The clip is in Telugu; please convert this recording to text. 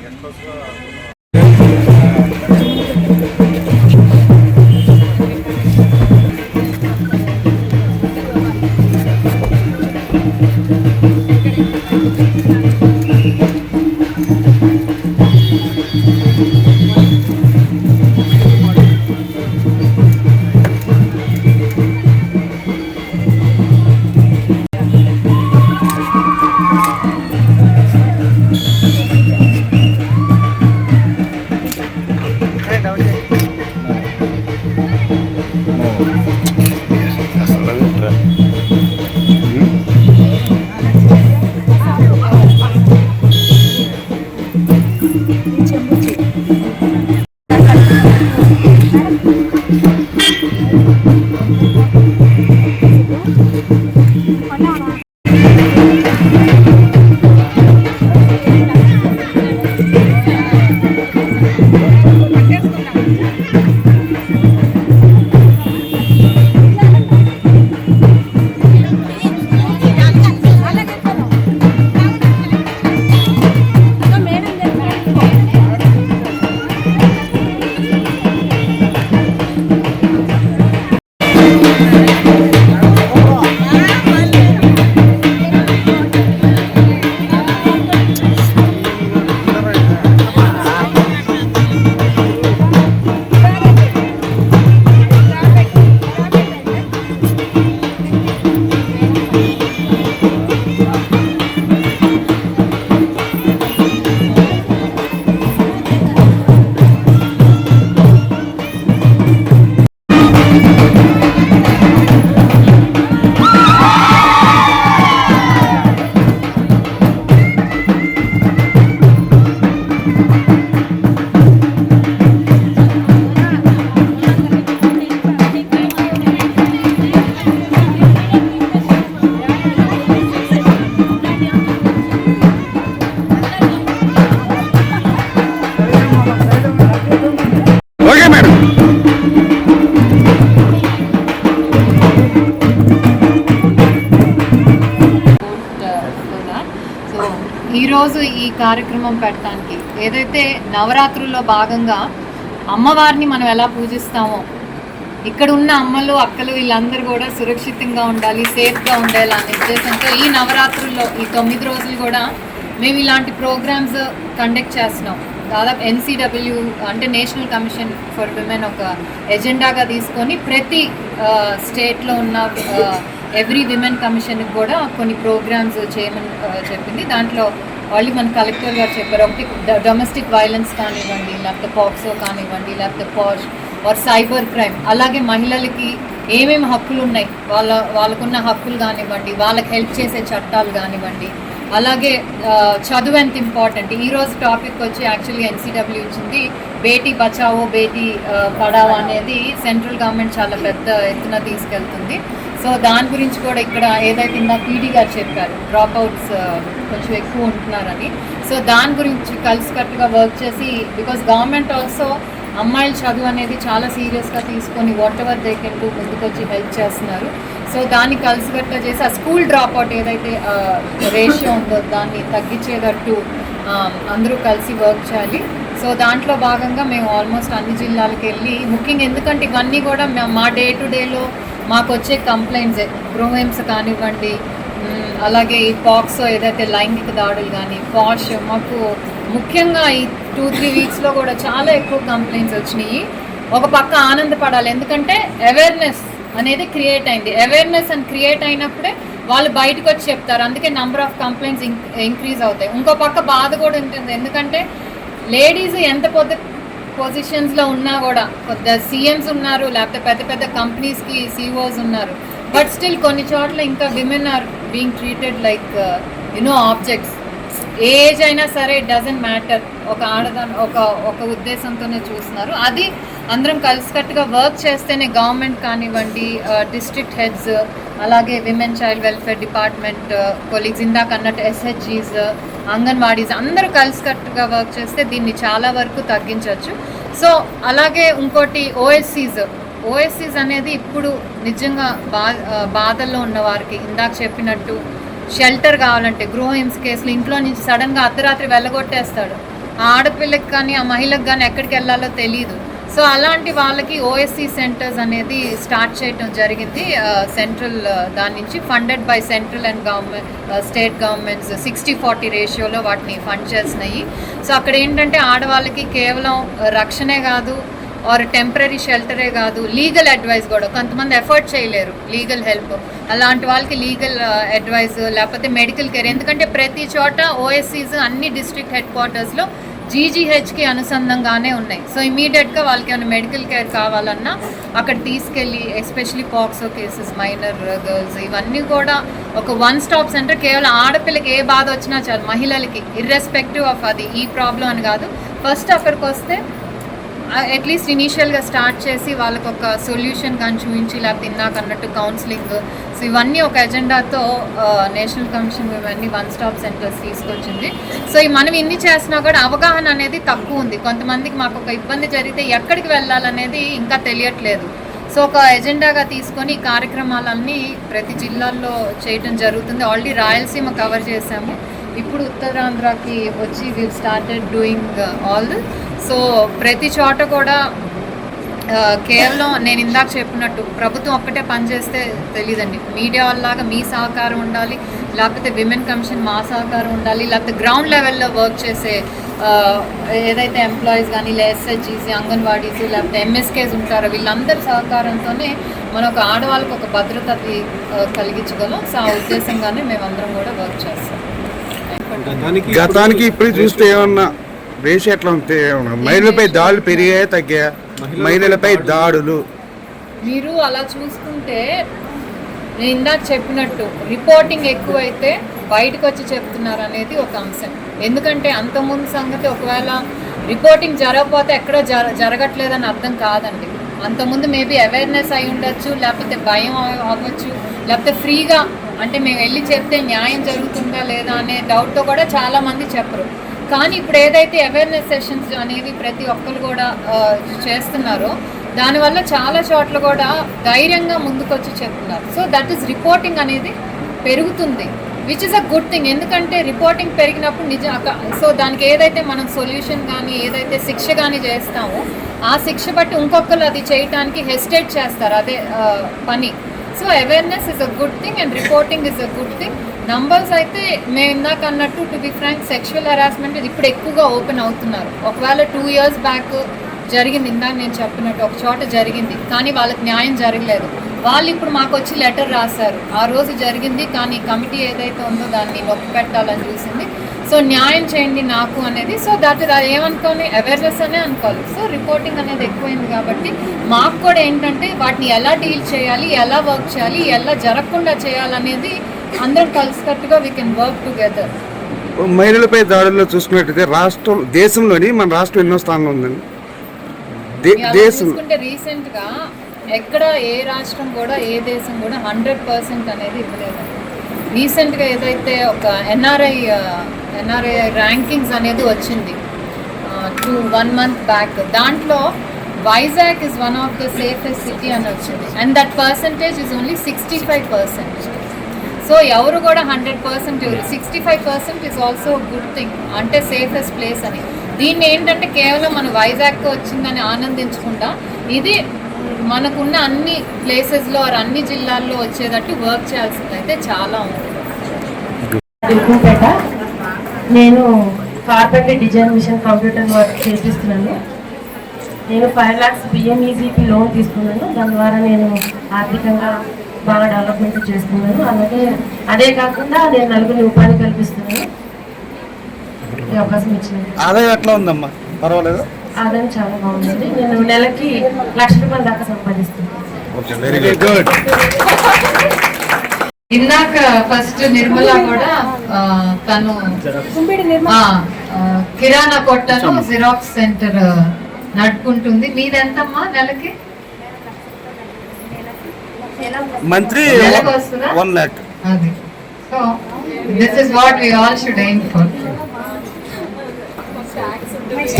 немного ఈరోజు ఈ కార్యక్రమం పెట్టడానికి. ఏదైతే నవరాత్రుల్లో భాగంగా అమ్మవారిని మనం ఎలా పూజిస్తామో ఇక్కడ ఉన్న అమ్మలు అక్కలు వీళ్ళందరూ కూడా సురక్షితంగా ఉండాలి సేఫ్గా ఉండేలా అనే ఉద్దేశంతో ఈ నవరాత్రుల్లో ఈ తొమ్మిది రోజులు కూడా మేము ఇలాంటి ప్రోగ్రామ్స్ కండక్ట్ చేస్తున్నాం. దాదాపు ఎన్సీడబ్ల్యూ అంటే నేషనల్ కమిషన్ ఫర్ విమెన్ ఒక ఎజెండాగా తీసుకొని ప్రతి స్టేట్లో ఉన్న ఎవ్రీ విమెన్ కమిషన్కి కూడా కొన్ని ప్రోగ్రామ్స్ చేయమని చెప్పింది. దాంట్లో వాళ్ళు మన కలెక్టర్ గారు చెప్పారు. ఒకటి డొమెస్టిక్ వైలెన్స్ కానివ్వండి లేకపోతే పాక్సో కానివ్వండి లేకపోతే పాష్ ఆర్ సైబర్ క్రైమ్ అలాగే మహిళలకి ఏమేమి హక్కులు ఉన్నాయి వాళ్ళ వాళ్ళకున్న హక్కులు కానివ్వండి వాళ్ళకి హెల్ప్ చేసే చట్టాలు కానివ్వండి అలాగే చదువు ఎంత ఇంపార్టెంట్ ఈరోజు టాపిక్ వచ్చి యాక్చువల్లీ ఎన్సీడబ్ల్యూ ఇచ్చింది బేటీ బచావో బేటీ పడావో అనేది సెంట్రల్ గవర్నమెంట్ చాలా పెద్ద ఎత్తున తీసుకెళ్తుంది. సో దాని గురించి కూడా ఇక్కడ ఏదైతే ఇందా పీడీ గారు చెప్పారు డ్రాప్ అవుట్స్ కొంచెం ఎక్కువ ఉంటున్నారని. సో దాని గురించి కలిసికట్టుగా వర్క్ చేసి బికాస్ గవర్నమెంట్ ఆల్సో అమ్మాయిల చదువు అనేది చాలా సీరియస్గా తీసుకొని వాట్ ఎవర్ దే కెన్ ముందుకొచ్చి హెల్ప్ చేస్తున్నారు. సో దాన్ని కలిసికట్టుగా చేసి ఆ స్కూల్ డ్రాప్ అవుట్ ఏదైతే రేషియో ఉందో దాన్ని తగ్గించేటట్టు అందరూ కలిసి వర్క్ చేయాలి. సో దాంట్లో భాగంగా మేము ఆల్మోస్ట్ అన్ని జిల్లాలకు వెళ్ళి ముఖ్యంగా ఎందుకంటే ఇవన్నీ కూడా మా- మా డే టు డేలో మాకు వచ్చే కంప్లైంట్స్ గృహహింస కానివ్వండి అలాగే ఈ పాక్స్ ఏదైతే లైంగిక దాడులు కానీ పాష్ మాకు ముఖ్యంగా ఈ టూ త్రీ వీక్స్లో కూడా చాలా ఎక్కువ కంప్లైంట్స్ వచ్చినాయి. ఒక పక్క ఆనందపడాలి. ఎందుకంటే అవేర్నెస్ అనేది క్రియేట్ అయింది. అవేర్నెస్ అని క్రియేట్ అయినప్పుడే వాళ్ళు బయటకు వచ్చి చెప్తారు. అందుకే నంబర్ ఆఫ్ కంప్లైంట్స్ ఇంక్రీజ్ అవుతాయి. ఇంకో పక్క బాధ కూడా ఉంటుంది. ఎందుకంటే లేడీస్ ఎంత పొద్దు పొజిషన్స్లో ఉన్నా కూడా పెద్ద సీఎంస్ ఉన్నారు లేకపోతే పెద్ద పెద్ద కంపెనీస్కి సీఓస్ ఉన్నారు. బట్ స్టిల్ కొన్ని చోట్ల ఇంకా women are being treated like you know objects age అయినా సరే ఇట్ డజంట్ మ్యాటర్ ఒక ఆడదాని ఒక ఒక ఉద్దేశంతోనే చూస్తున్నారు. అది అందరం కలిసికట్టుగా వర్క్ చేస్తేనే గవర్నమెంట్ కానివ్వండి డిస్ట్రిక్ట్ హెడ్స్ అలాగే women child welfare department colleagues ఇందాక అన్నట్టు ఎస్హెచ్జీస్ అంగన్వాడీస్ అందరూ కలిసికట్టుగా వర్క్ చేస్తే దీన్ని చాలా వరకు తగ్గించవచ్చు. సో అలాగే ఇంకోటి ఓఎస్సీస్ ఓఎస్సీస్ అనేది ఇప్పుడు నిజంగా బా బాధల్లో ఉన్న వారికి ఇందాక చెప్పినట్టు షెల్టర్ కావాలంటే గృహహింస కేసులు ఇంట్లో నుంచి సడన్గా అర్ధరాత్రి వెళ్ళగొట్టేస్తాడు. ఆ ఆడపిల్లకి కానీ ఆ మహిళకి కానీ ఎక్కడికి వెళ్ళాలో తెలియదు సో అలాంటి వాళ్ళకి ఓఎస్సీ సెంటర్స్ అనేది స్టార్ట్ చేయడం జరిగింది. సెంట్రల్ దాని నుంచి funded by central and government state governments sixty forty రేషియోలో వాటిని ఫండ్ చేస్తున్నాయి. సో అక్కడ ఏంటంటే ఆడవాళ్ళకి కేవలం రక్షణే కాదు ఆర్ టెంపరీ షెల్టరే కాదు లీగల్ అడ్వైస్ కూడా. కొంతమంది ఎఫర్ట్ చేయలేరు లీగల్ హెల్ప్ అలాంటి వాళ్ళకి లీగల్ అడ్వైస్ లేకపోతే మెడికల్ కేర్ ఎందుకంటే ప్రతి చోట ఓఎస్సీస్ అన్ని డిస్ట్రిక్ట్ హెడ్ క్వార్టర్స్లో జీజీహెచ్కి అనుసంధంగానే ఉన్నాయి. సో ఇమీడియట్గా వాళ్ళకి ఏమైనా మెడికల్ కేర్ కావాలన్నా అక్కడ తీసుకెళ్ళి especially POCSO cases minor girls ఇవన్నీ కూడా ఒక వన్ స్టాప్ సెంటర్. కేవలం ఆడపిల్లకి ఏ బాధ వచ్చినా చాలు మహిళలకి ఇర్రెస్పెక్టివ్ ఆఫ్ అది ఈ ప్రాబ్లం అని కాదు. ఫస్ట్ అక్కడికి వస్తే అట్లీస్ట్ ఇనీషియల్గా స్టార్ట్ చేసి వాళ్ళకి ఒక సొల్యూషన్ కానీ చూపించి లేకపోతే ఇందాక అన్నట్టు కౌన్సిలింగ్ సో ఇవన్నీ ఒక ఎజెండాతో నేషనల్ కమిషన్ ఇవన్నీ వన్ స్టాప్ సెంటర్స్ తీసుకొచ్చింది. సో ఈ మనం ఇన్ని చేసినా కూడా అవగాహన అనేది తక్కువ ఉంది. కొంతమందికి మాకు ఒక ఇబ్బంది జరిగితే ఎక్కడికి వెళ్ళాలనేది ఇంకా తెలియట్లేదు. సో ఒక ఎజెండాగా తీసుకొని కార్యక్రమాలన్నీ ప్రతి జిల్లాల్లో చేయటం జరుగుతుంది. ఆల్రెడీ రాయలసీమ కవర్ చేశాము. ఇప్పుడు ఉత్తరాంధ్రకి వచ్చి we started doing all so ప్రతి చోట కూడా uh, కేవలం నేను ఇందాక చెప్పినట్టు ప్రభుత్వం ఒక్కటే పనిచేస్తే తెలియదండి మీడియా వాళ్ళలాగా మీ సహకారం ఉండాలి లేకపోతే విమెన్ కమిషన్ మా సహకారం ఉండాలి లేకపోతే గ్రౌండ్ లెవెల్లో వర్క్ చేసే uh, ఏదైతే ఎంప్లాయీస్ కానీ లేదా ఎస్హెచ్ఈసి అంగన్వాడీస్ లేకపోతే ఎంఎస్కేస్ ఉంటారో వీళ్ళందరి సహకారంతోనే మనం ఒక ఆడవాళ్ళకి ఒక భద్రత uh, కలిగించగలం సో ఆ ఉద్దేశంగానే మేమందరం కూడా వర్క్ చేస్తాం. గతానికి ఇప్పుడు చూస్తే ఏమన్నా రేషి ఎట్లా ఉంటే ఏమన్నా? మహిళలపై దాడులు పెరిగాయా తగ్గాయా? మహిళలపై దాడులు. మీరు అలా చూసుకుంటే నేను ఇందాక చెప్పినట్టు రిపోర్టింగ్ ఎక్కువైతే బయటకు వచ్చి చెప్తున్నారు అనేది ఒక అంశం. ఎందుకంటే అంతకుముందు సంగతి ఒకవేళ రిపోర్టింగ్ జరగకపోతే ఎక్కడో జర జరగట్లేదని అర్థం కాదండి. అంతకుముందు మేబీ అవేర్నెస్ అయి ఉండొచ్చు లేకపోతే భయం అవ- అవ్వచ్చు లేకపోతే ఫ్రీగా అంటే మేము వెళ్ళి చెప్తే న్యాయం జరుగుతుందా లేదా అనే డౌట్తో కూడా చాలామంది చెప్పరు. కానీ ఇప్పుడు ఏదైతే అవేర్నెస్ సెషన్స్ అనేవి ప్రతి ఒక్కరు కూడా చేస్తున్నారో దానివల్ల చాలా చోట్ల కూడా ధైర్యంగా ముందుకొచ్చి చెప్తున్నారు. సో దట్ ఈస్ రిపోర్టింగ్ అనేది పెరుగుతుంది which is a good thing ఎందుకంటే రిపోర్టింగ్ పెరిగినప్పుడు నిజ సో దానికి ఏదైతే మనం సొల్యూషన్ కానీ ఏదైతే శిక్ష కానీ చేస్తామో ఆ శిక్ష బట్టి ఇంకొకరు అది చేయటానికి హెసిటేట్ చేస్తారు. అదే పని. So awareness is a good thing and reporting is a good thing numbers అయితే మేము ఇందాక అన్నట్టు to be frank sexual harassment ఇప్పుడు ఎక్కువగా ఓపెన్ అవుతున్నారు. ఒకవేళ టూ ఇయర్స్ బ్యాక్ జరిగింది ఇందాక నేను చెప్పినట్టు ఒక చోట జరిగింది కానీ వాళ్ళకి న్యాయం జరగలేదు. వాళ్ళు ఇప్పుడు మాకు వచ్చి లెటర్ రాశారు. ఆ రోజు జరిగింది కానీ కమిటీ ఏదైతే ఉందో దాన్ని నొక్కి పెట్టాలని చూసింది. సో న్యాయం చేయండి నాకు అనేది. సో దట్ అది ఏమనుకోని అవేర్నెస్ అనే అనుకోవాలి. సో రిపోర్టింగ్ అనేది ఎక్కువైంది కాబట్టి మాకు కూడా ఏంటంటే వాటిని ఎలా డీల్ చేయాలి ఎలా వర్క్ చేయాలి ఎలా జరగకుండా చేయాలనేది అందరం కలిసికట్టుగా వీ కెన్ వర్క్ టుగెదర్ మహిళలపై దాడుల్లో చూసుకున్నట్టయితే రాష్ట్రం దేశంలోని మన రాష్ట్రం ఎన్నో స్థానంలో ఉందండి. దేశం చూసుకుంటే రీసెంట్గా ఎక్కడ ఏ రాష్ట్రం కూడా ఏ దేశం కూడా హండ్రెడ్ పర్సెంట్ అనేది ఇవ్వలేదు. రీసెంట్గా ఏదైతే ఒక ఎన్ఆర్ఐ ఎన్ఆర్ఐ ర్యాంకింగ్స్ అనేది వచ్చింది. టూ వన్ మంత్ బ్యాక్ దాంట్లో Vizag is one of the safest city అని వచ్చింది. And that percentage is only sixty five percent so ఎవరు కూడా హండ్రెడ్ పర్సెంట్ ఎవరు sixty five percent is also good thing అంటే సేఫెస్ట్ ప్లేస్ అని. దీన్ని ఏంటంటే కేవలం మన వైజాగ్కి వచ్చిందని ఆనందించకుండా ఇది మనకున్న అన్ని ప్లేసెస్లో ఆర్ అన్ని జిల్లాల్లో వచ్చేటట్టు వర్క్ చేయాల్సింది అయితే చాలా ఉంది. నేను carpenter design machine computer work చేపిస్తున్నాను. నేను ఫైవ్ ల్యాక్స్ బిఎంఈజీపీ లోన్ తీసుకున్నాను. దాని ద్వారా నేను ఆర్థికంగా బాగా డెవలప్మెంట్ చేస్తున్నాను అలాగే అదే కాకుండా నేను నలుగురిని ఉపాధి కల్పిస్తున్నాను. ఈ అవకాశం ఇచ్చినందుకు. ఆదాయం ఎట్లా ఉందమ్మా? పర్వాలేదు. ఆదాయం చాలా బాగుంది నేను నెలకి లక్ష రూపాయల దాకా సంపాదిస్తున్నాను. ఓకే వెరీ గుడ్ ఇందాక ఫస్ట్ నిర్మల కూడా తను కిరాణా కొట్టను జిరాక్స్ సెంటర్ నడుపుకుంటుంది. మీదెంతమ్మా నెలకి? మంత్రి? వన్ అది. So this is what we all should aim for